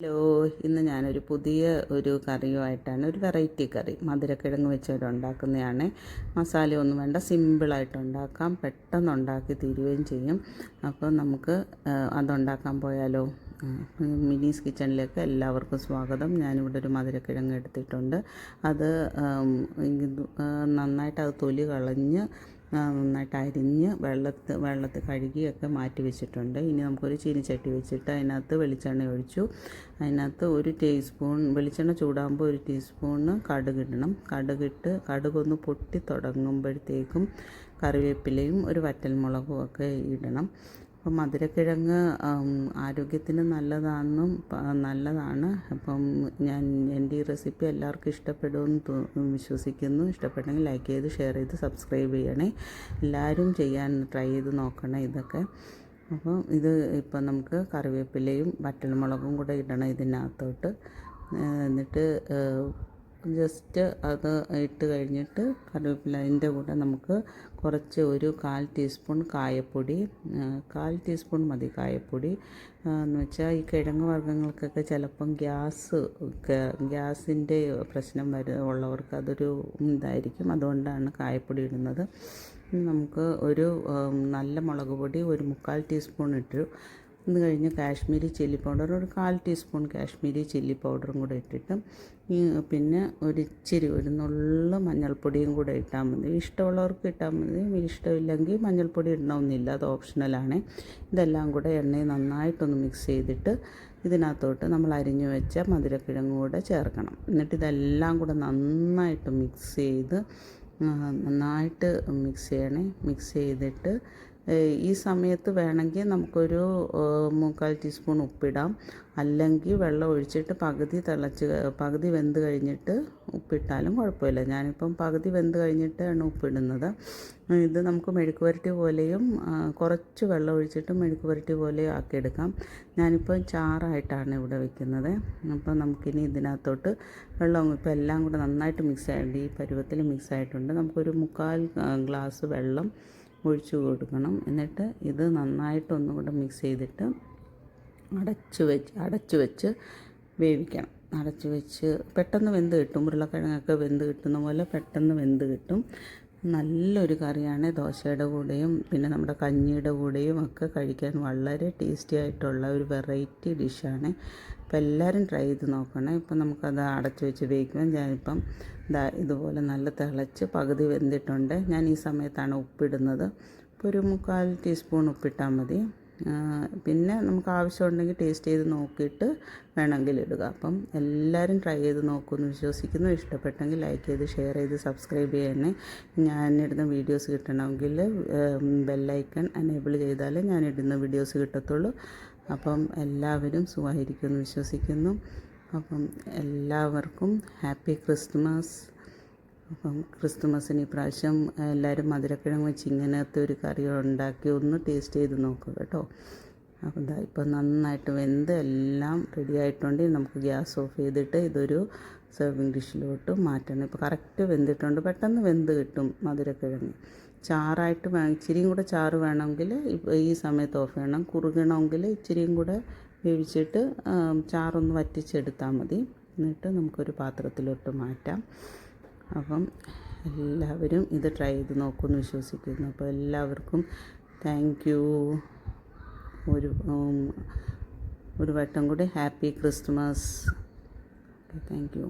Hello ഇന്ന് ഞാനൊരു പുതിയ ഒരു കറിയുമായിട്ടാണ് ഒരു വെറൈറ്റി കറി. മധുരക്കിഴങ്ങ് വെച്ച് ഉണ്ടാക്കുന്നതാണ്. മസാല ഒന്നും വേണ്ട സിമ്പിളായിട്ട് ഉണ്ടാക്കാം. പെട്ടെന്ന് ഉണ്ടാക്കി തീരുകയും ചെയ്യും. അപ്പോൾ നമുക്ക് അതുണ്ടാക്കാൻ പോയാലോ? മിനീസ് കിച്ചണിലേക്ക് എല്ലാവർക്കും സ്വാഗതം. ഞാനിവിടെ ഒരു മധുരക്കിഴങ്ങ് എടുത്തിട്ടുണ്ട്. അത് നന്നായിട്ട് അത് തൊലി കളഞ്ഞ് നന്നായിട്ട് അരിഞ്ഞ് വെള്ളത്ത് വെള്ളത്തിൽ കഴുകിയൊക്കെ മാറ്റി വെച്ചിട്ടുണ്ട്. ഇനി നമുക്കൊരു ചീനിച്ചട്ടി വെച്ചിട്ട് അതിനകത്ത് വെളിച്ചെണ്ണ ഒഴിച്ചു. അതിനകത്ത് ഒരു ടീസ്പൂൺ വെളിച്ചെണ്ണ ചൂടാകുമ്പോൾ ഒരു ടീസ്പൂണ് കടുകിടണം കടുകിട്ട് കടുകൊന്ന് പൊട്ടി തുടങ്ങുമ്പോഴത്തേക്കും കറിവേപ്പിലയും ഒരു വറ്റൽമുളകും ഒക്കെ ഇടണം. അപ്പം മധുരക്കിഴങ്ങ് ആരോഗ്യത്തിന് നല്ലതാണെന്നും നല്ലതാണ്. അപ്പം ഞാൻ എന്റെ ഈ റെസിപ്പി എല്ലാവർക്കും ഇഷ്ടപ്പെടുമെന്ന് വിശ്വസിക്കുന്നു. ഇഷ്ടപ്പെട്ടെങ്കിൽ ലൈക്ക് ചെയ്ത് ഷെയർ ചെയ്ത് സബ്സ്ക്രൈബ് ചെയ്യണേ. എല്ലാവരും ചെയ്യാൻ ട്രൈ ചെയ്ത് നോക്കണേ ഇതൊക്കെ. അപ്പം ഇത് ഇപ്പം നമുക്ക് കറിവേപ്പിലയും വറ്റൽമുളകും കൂടെ ഇടണം ഇതിനകത്തോട്ട്. എന്നിട്ട് ജസ്റ്റ് അത് ഇട്ട് കഴിഞ്ഞിട്ട് കറിവേപ്പില അതിന്റെ കൂടെ നമുക്ക് കുറച്ച് ഒരു കാൽ ടീസ്പൂൺ കായപ്പൊടി കാൽ ടീസ്പൂൺ മതി കായപ്പൊടി. എന്ന് വെച്ചാൽ ഈ കിഴങ്ങ് വർഗങ്ങൾക്കൊക്കെ ചിലപ്പം ഗ്യാസ് ഗ്യാസിന്റെ പ്രശ്നം വര ഉള്ളവർക്ക് അതൊരു ഇതായിരിക്കും. അതുകൊണ്ടാണ് കായപ്പൊടി ഇടുന്നത്. നമുക്ക് ഒരു നല്ല മുളക് പൊടി ഒരു മുക്കാൽ ടീസ്പൂൺ ഇട്ടു. ഇത് കഴിഞ്ഞ് കാശ്മീരി ചില്ലി പൗഡർ ഒരു കാൽ ടീസ്പൂൺ കാശ്മീരി ചില്ലി പൗഡറും കൂടെ ഇട്ടിട്ട് പിന്നെ ഒരു ഇച്ചിരി ഒരു നുള്ള മഞ്ഞൾപ്പൊടിയും കൂടെ ഇട്ടാൽ മതി. ഇഷ്ടമുള്ളവർക്ക് ഇട്ടാൽ മതി. ഇഷ്ടമില്ലെങ്കിൽ മഞ്ഞൾപ്പൊടി ഇടണമെന്നില്ല. അത് ഓപ്ഷണലാണ് ഇതെല്ലാം കൂടെ എണ്ണയിൽ നന്നായിട്ടൊന്ന് മിക്സ് ചെയ്തിട്ട് ഇതിനകത്തോട്ട് നമ്മൾ അരിഞ്ഞു വെച്ച മധുരക്കിഴങ്ങ് കൂടെ ചേർക്കണം. എന്നിട്ട് ഇതെല്ലാം കൂടെ നന്നായിട്ട് മിക്സ് ചെയ്ത് നന്നായിട്ട് മിക്സ് ചെയ്യണേ. മിക്സ് ചെയ്തിട്ട് ഈ സമയത്ത് വേണമെങ്കിൽ നമുക്കൊരു മുക്കാൽ ടീസ്പൂൺ ഉപ്പിടാം. അല്ലെങ്കിൽ വെള്ളം ഒഴിച്ചിട്ട് പകുതി തിളച്ച് പകുതി വെന്ത് കഴിഞ്ഞിട്ട് ഉപ്പിട്ടാലും കുഴപ്പമില്ല. ഞാനിപ്പം പകുതി വെന്ത് കഴിഞ്ഞിട്ടാണ് ഉപ്പിടുന്നത്. ഇത് നമുക്ക് മെഴുക്ക് പുരട്ടി പോലെയും കുറച്ച് വെള്ളം ഒഴിച്ചിട്ട് മെഴുക്ക് പുരട്ടി പോലെയും ആക്കിയെടുക്കാം. ഞാനിപ്പോൾ ചാറായിട്ടാണ് ഇവിടെ വെക്കുന്നത്. അപ്പോൾ നമുക്കിനി ഇതിനകത്തോട്ട് വെള്ളം ഇപ്പോൾ എല്ലാം കൂടെ നന്നായിട്ട് മിക്സ് ആയിട്ടുണ്ട് ഈ പരുവത്തിൽ മിക്സ് ആയിട്ടുണ്ട്. നമുക്കൊരു മുക്കാൽ ഗ്ലാസ് വെള്ളം ഒഴിച്ചു കൊടുക്കണം. എന്നിട്ട് ഇത് നന്നായിട്ട് ഒന്നുകൂടെ മിക്സ് ചെയ്തിട്ട് അടച്ചു വെച്ച് അടച്ചു വെച്ച് വേവിക്കണം. അടച്ചു വെച്ച് പെട്ടെന്ന് വെന്ത് കിട്ടും. ഉരുളക്കിഴങ്ങൊക്കെ വെന്ത് കിട്ടുന്ന പോലെ പെട്ടെന്ന് വെന്ത് കിട്ടും. നല്ലൊരു കറിയാണ് ദോശയുടെ കൂടെയും പിന്നെ നമ്മുടെ കഞ്ഞിയുടെ കൂടെയും ഒക്കെ കഴിക്കാൻ വളരെ ടേസ്റ്റി ആയിട്ടുള്ള ഒരു വെറൈറ്റി ഡിഷാണ് അപ്പോൾ എല്ലാവരും ട്രൈ ചെയ്ത് നോക്കണം. ഇപ്പം നമുക്കത് അടച്ചു വെച്ച് വേവിക്കുമ്പോൾ ഞാനിപ്പം ഇതാ ഇതുപോലെ നല്ല തിളച്ച് പകുതി വെന്തിട്ടുണ്ട്. ഞാൻ ഈ സമയത്താണ് ഉപ്പിടുന്നത്. ഇപ്പോൾ ഒരു മുക്കാൽ ടീസ്പൂൺ ഉപ്പിട്ടാൽ മതി. പിന്നെ നമുക്ക് ആവശ്യമുണ്ടെങ്കിൽ ടേസ്റ്റ് ചെയ്ത് നോക്കിയിട്ട് വേണമെങ്കിൽ ഇടുക. അപ്പം എല്ലാവരും ട്രൈ ചെയ്ത് നോക്കുമെന്ന് വിശ്വസിക്കുന്നു. ഇഷ്ടപ്പെട്ടെങ്കിൽ ലൈക്ക് ചെയ്ത് ഷെയർ ചെയ്ത് സബ്സ്ക്രൈബ് ചെയ്യണേ. ഞാനിടുന്ന വീഡിയോസ് കിട്ടണമെങ്കിൽ ബെല്ലൈക്കൺ എനേബിൾ ചെയ്താലേ ഞാനിടുന്ന വീഡിയോസ് കിട്ടത്തുള്ളൂ. അപ്പം എല്ലാവരും സുഖമായിരിക്കുമെന്ന് വിശ്വസിക്കുന്നു. അപ്പം എല്ലാവർക്കും ഹാപ്പി ക്രിസ്മസ്. അപ്പം ക്രിസ്തുമസിന് ഇപ്രാവശ്യം എല്ലാവരും മധുരക്കിഴങ്ങ് വെച്ച് ഇങ്ങനത്തെ ഒരു കറി ഉണ്ടാക്കി ഒന്ന് ടേസ്റ്റ് ചെയ്ത് നോക്കുക കേട്ടോ. അപ്പം ഇതാ ഇപ്പം നന്നായിട്ട് വെന്ത് എല്ലാം റെഡി ആയിട്ടുണ്ട്. നമുക്ക് ഗ്യാസ് ഓഫ് ചെയ്തിട്ട് ഇതൊരു സെർവിങ് ഡിഷിലോട്ട് മാറ്റണം. ഇപ്പോൾ കറക്റ്റ് വെന്തിട്ടുണ്ട്. പെട്ടെന്ന് വെന്ത് കിട്ടും മധുരക്കിഴങ്ങ്. ചാറായിട്ട് വേ ഇച്ചിരിയും കൂടെ ചാറ് വേണമെങ്കിൽ ഈ സമയത്ത് ഓഫ് ചെയ്യണം. കുറുകണമെങ്കിൽ ഇച്ചിരിയും കൂടെ വേവിച്ചിട്ട് ചാറൊന്ന് വറ്റിച്ചെടുത്താൽ മതി. എന്നിട്ട് നമുക്കൊരു പാത്രത്തിലോട്ട് മാറ്റാം. അപ്പം എല്ലാവരും ഇത് ട്രൈ ചെയ്ത് നോക്കുമെന്ന് വിശ്വസിക്കുന്നു. അപ്പോൾ എല്ലാവർക്കും താങ്ക് യു ഒരു ഒരു വട്ടം കൂടി ഹാപ്പി ക്രിസ്മസ്. Thank you